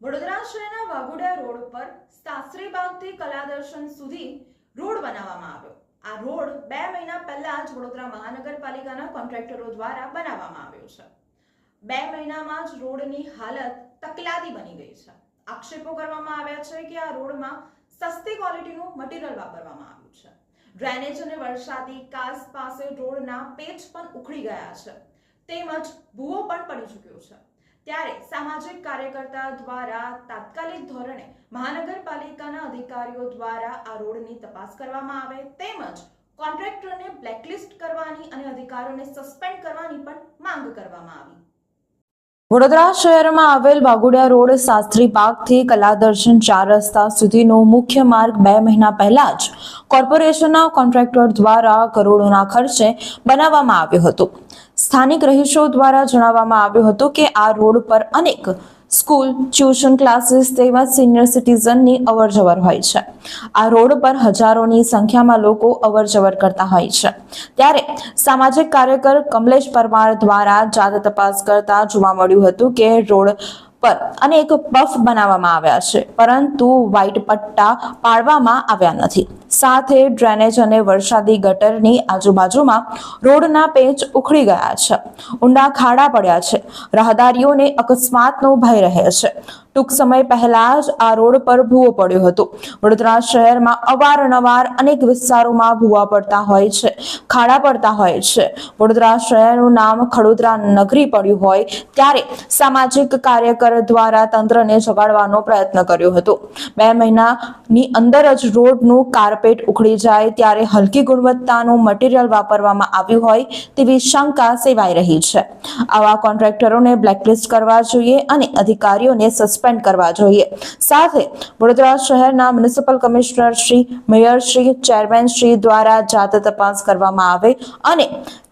વડોદરા શહેરના વાઘોડા રોડ પર સાસરી બાગથી કલાદર્શન સુધી રોડ બનાવવામાં આવ્યો. આ રોડ બે મહિના પહેલા જ વડોદરા મહાનગરપાલિકાના કોન્ટ્રાક્ટરો દ્વારા બનાવવામાં આવ્યો છે. બે મહિનામાં જ રોડની હાલત તકલાદી બની ગઈ છે. આક્ષેપો કરવામાં આવ્યા છે કે આ રોડમાં સસ્તી ક્વોલિટીનું મટીરીયલ વાપરવામાં આવ્યું છે. ડ્રેનેજ અને વરસાદી કાસ પાસે રોડના પેચ પણ ઉખડી ગયા છે. તેમજ ભૂવો પણ પડી ચૂક્યો છે. ત્યારે સામાજિક કાર્યકર્તા દ્વારા તાત્કાલિક ધોરણે મહાનગરપાલિકાના અધિકારીઓ દ્વારા આ રોડની તપાસ કરવામાં આવે, તેમજ કોન્ટ્રાક્ટરને બ્લેકલિસ્ટ કરવાની અને અધિકારીઓને સસ્પેન્ડ કરવાની પણ માંગ કરવામાં આવી. વડોદરા શહેરમાં આવેલ વાઘોડિયા રોડ શાસ્ત્રી પાર્કથી કલાદર્શન ચાર રસ્તા સુધીનો મુખ્ય માર્ગ બે મહિના પહેલા જ કોર્પોરેશનના કોન્ટ્રાક્ટર દ્વારા કરોડોના ખર્ચે બનાવવામાં આવ્યો હતો. સ્થાનિક રહીશો દ્વારા જણાવવામાં આવ્યું હતું કે આ રોડ પર અનેક સ્કૂલ, ટ્યુશન ક્લાસીસ તેમજ સિનિયર સિટીઝનની અવરજવર હોય છે. આ રોડ પર હજારોની સંખ્યામાં લોકો અવરજવર કરતા હોય છે. ત્યારે સામાજિક કાર્યકર કમલેશ પરમાર દ્વારા જાત તપાસ કરતા જોવા મળ્યું હતું કે રોડ પર અનેક પફ બનાવવામાં આવ્યા છે, પરંતુ વ્હાઇટ પટ્ટા પાડવામાં આવ્યા નથી. સાથે ડ્રેનેજ અને વરસાદી ગટરની આજુબાજુમાં રોડના પેચ ઉખડી ગયા છે. ઊંડા ખાડા પડ્યા છે. રાહદારીઓને અકસ્માતનો ભય રહે છે. ટૂંક સમય પહેલા જ આ રોડ પર ભૂવો પડ્યો હતો. વડોદરા શહેરમાં અવારનવાર અનેક વિસ્તારોમાં ભૂવા પડતા હોય છે, ખાડા પડતા હોય છે. વડોદરા શહેરનું નામ ખડોદરા નગરી પડ્યું હોય ત્યારે સામાજિક કાર્યકર દ્વારા તંત્રને જગાડવાનો પ્રયત્ન કર્યો હતો. બે મહિનાની અંદર જ રોડનું કાર્પેટ ઉખડી જાય ત્યારે હલકી ગુણવત્તાનું મટીરિયલ વાપરવામાં આવ્યું હોય તેવી શંકા સેવાઈ રહી છે. આવા કોન્ટ્રાક્ટરોને બ્લેકલિસ્ટ કરવા જોઈએ અને અધિકારીઓને સસ્પેન્ડ કરવા જોઈએ. સાથે વડોદરા શહેરના municipal commissioner Shri mayor Shri chairman Shri દ્વારા જાત તપાસ કરવામાં આવે અને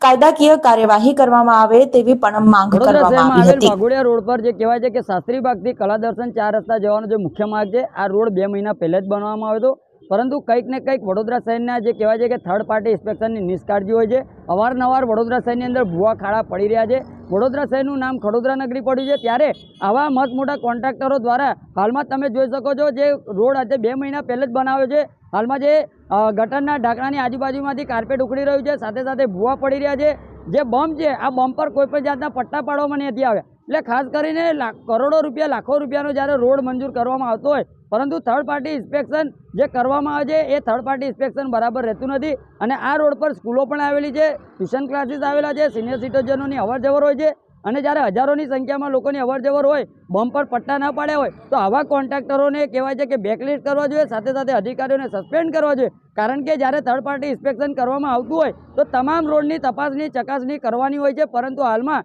કાયદાકીય કાર્યવાહી કરવામાં આવે તેવી પણ માંગ કરવામાં આવી હતી. વાઘોડિયા રોડ પર જે કહેવાય છે કે શાસ્ત્રી બાગથી કલા દર્શન ચાર રસ્તા જવાનો જે મુખ્ય માર્ગ છે આ રોડ બે મહિના પહેલા જ બનાવવામાં આવ્યો હતો. પરંતુ કંઈક ને કંઈક વડોદરા શહેરના જે કહેવાય છે કે થર્ડ પાર્ટી ઇન્સ્પેક્શનની નિષ્કાળજી હોય છે. અવારનવાર વડોદરા શહેરની અંદર ભૂવા ખાડા પડી રહ્યા છે. વડોદરા શહેરનું નામ ખડોદરા નગરી પડ્યું છે. ત્યારે આવા મત મોટા કોન્ટ્રાક્ટરો દ્વારા હાલમાં તમે જોઈ શકો છો જે રોડ આજે બે મહિના પહેલે જ બનાવ્યો છે. હાલમાં જે ગટરના ઢાંકણાની આજુબાજુમાંથી કાર્પેટ ઉખડી રહ્યું છે. સાથે સાથે ભૂવા પડી રહ્યા છે. જે બમ્પ છે, આ બમ્પ પર કોઈ પણ જાતના પટ્ટા પાડવામાં નથી આવ્યા. એટલે ખાસ કરીને કરોડો રૂપિયા, લાખો રૂપિયાનો જ્યારે રોડ મંજૂર કરવામાં આવતો હોય, પરંતુ થર્ડ પાર્ટી ઇન્સ્પેક્શન જે કરવામાં આવે છે, એ થર્ડ પાર્ટી ઇન્સ્પેક્શન બરાબર રહેતું નથી. અને આ રોડ પર સ્કૂલો પણ આવેલી છે, ટ્યુશન ક્લાસીસ આવેલા છે સિનિયર સિટીઝનોની અવર જવર હોય છે. અને જ્યારે હજારોની સંખ્યામાં લોકોની અવર જવર હોય, બમ પર પટ્ટા ના પાડ્યા હોય, તો આવા કોન્ટ્રાક્ટરોને કહેવાય છે કે બેકલિસ્ટ કરવા જોઈએ, સાથે સાથે અધિકારીઓને સસ્પેન્ડ કરવા જોઈએ. કારણ કે જ્યારે થર્ડ પાર્ટી ઇન્સ્પેક્શન કરવામાં આવતું હોય, તો તમામ રોડની તપાસની, ચકાસણી કરવાની હોય છે, પરંતુ હાલમાં